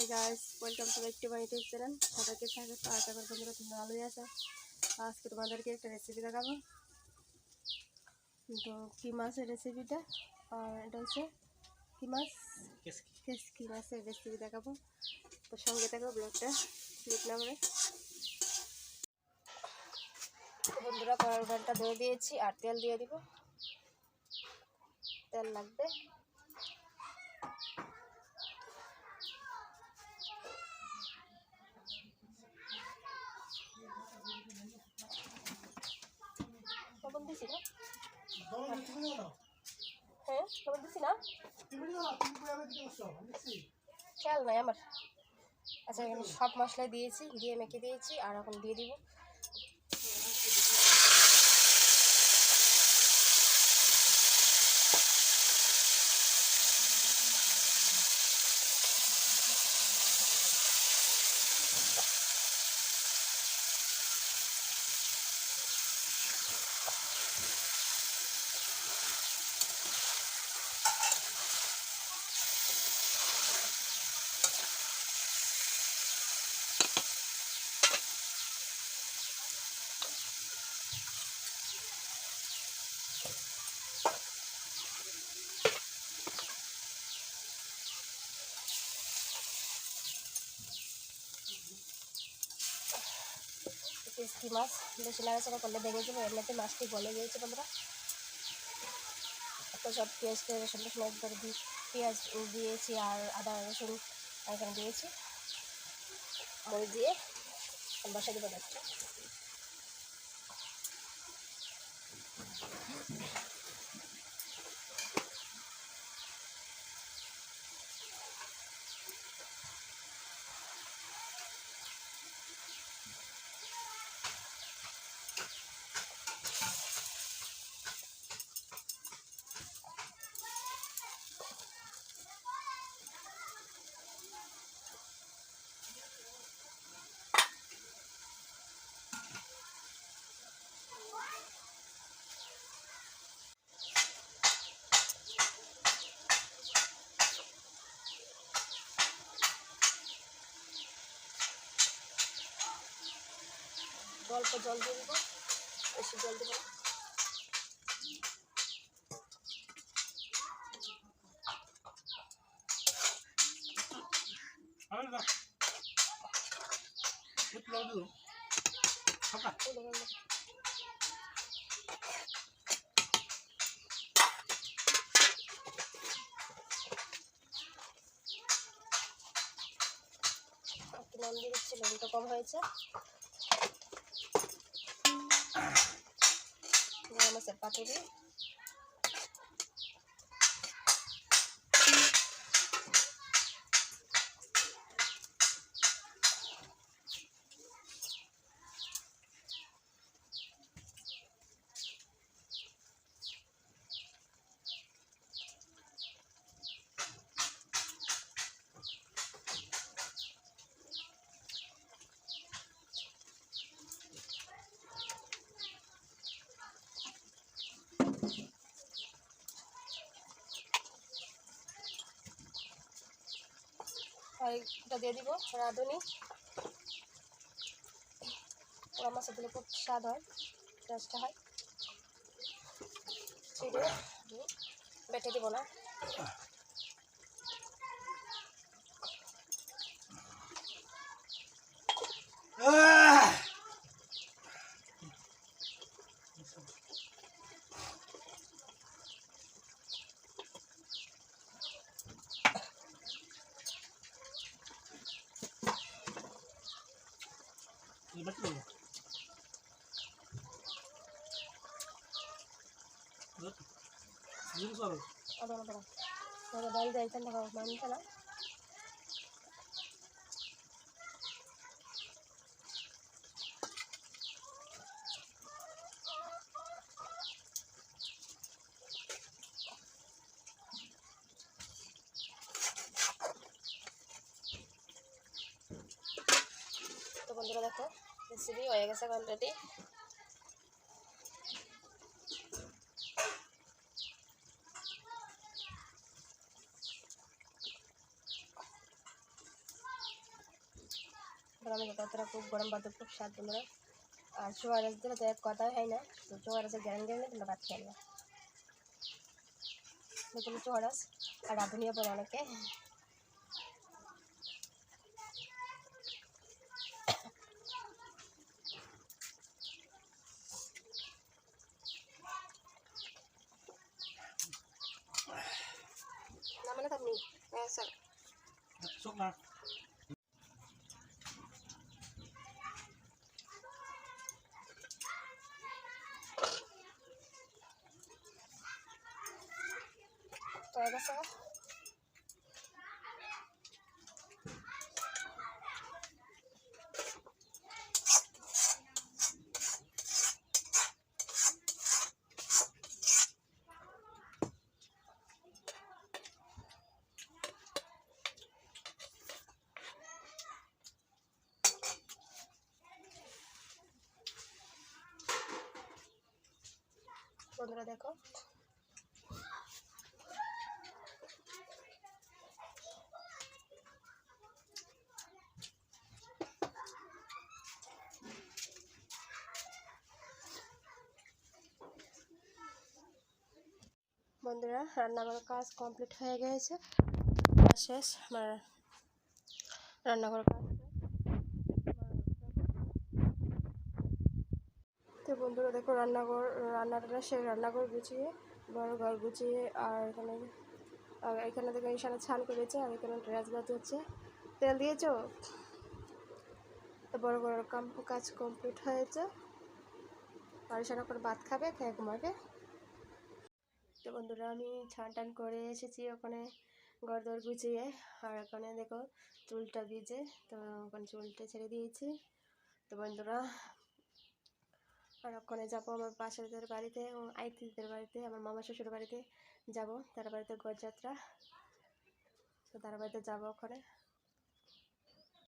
Hi guys welcome to back to my YouTube channel. সবাইকে স্বাগত। আশা করি বন্ধুরা তোমরা ভালোই আছো। আজকে তোমাদেরকে একটা রেসিপি দেখাবো। তো কী মাছের রেসিপিটা আর এটা হচ্ছে কী মাছ? কী মাছের রেসিপি দেখাবো। তো সঙ্গে থাকো ব্লগটা। স্লিপ না করে বন্ধুরা কড়াই উঠানটা ধুয়ে দিয়েছি আর তেল দিয়ে দিব। তেল লাগবে। লবণ দিছি না? হ্যাঁ লবণ দিছি না? খেয়াল নাই আমার। আচ্ছা এখানে সব মশলা দিয়েছি দিয়ে মেখে দিয়েছি আর এখন দিয়ে দিব। টেস্টি মাছ? বেশি নাড়াচাড়া করলে ভেঙে যাবে এমনিতে মাছটি গলে গিয়েছে বন্ধুরা। তো সব পেঁয়াজ সুন্দর টসুন একবার দিই। পেঁয়াজ দিয়েছি আর আদা, রসুন, এখানে দিয়েছি। মরিচ দিয়ে বসা দেবো। যাচ্ছে অল্প জল দিয়ে দেবো বেশি জল দেবো নুন দিয়ে দিচ্ছি নুনটা কম হয়েছে। গরম মাছের পাতুরি আর দিয়ে দিব, রাঁধুনি। পোড়া মাছের দিলে খুব স্বাদ হয়, টেস্টটা হয়। ছিঁড়ে বেটে দিব না। ಅದು మంచిగా বন্ধুরা দেখো রেসিপি হয়ে গেছে অলরেডি আমি কতটা খুব গরম ভাত খুব স্বাদ তোমরা আর চোয়ার রাস দিলে তো এক কথাই হয় না তো চোয়ার রাসে গ্যারান গ্যারান তোমরা ভাত খেয়ে না দেখুন চোয়ার রাস আর রাঁধুনিও বলে অনেকে। mana kami masak. Sok nak. Tuh ada sah. বন্ধুরা দেখো। বন্ধুরা রান্নাঘরের কাজ কমপ্লিট হয়ে কাজ শেষ আমার রান্নাঘরের কাজ শেষ। তো বন্ধুরা, দেখো রান্নাঘর, রান্নাটা সে রান্নাঘর গুছিয়ে, বড় ঘর গুছিয়ে, আর এখানে এখানে দেখো ঈশানে ছান করেছে, আর এখানে ড্রেস হচ্ছে তেল দিয়েছ? তো বড় বড় কাম, কাজ কমপ্লিট হয়েছে। আর ঈশানা করে ভাত খাবে, খেয়ে ঘুমাবে। তো বন্ধুরা, আমি ছান টান করে এসেছি ওখানে, ঘর দর গুছিয়ে। আর ওখানে দেখো চুলটা ভিজে, তো ওখানে চুলটা ছেড়ে দিয়েছি। তো বন্ধুরা আর যাব আমার পাশেদের বাড়িতে এবং আইতিদের বাড়িতে, আমার মামা শ্বশুর বাড়িতে যাব, তার বাড়িতে গড়যাত্রা তো তার বাড়িতে যাব ওখানে।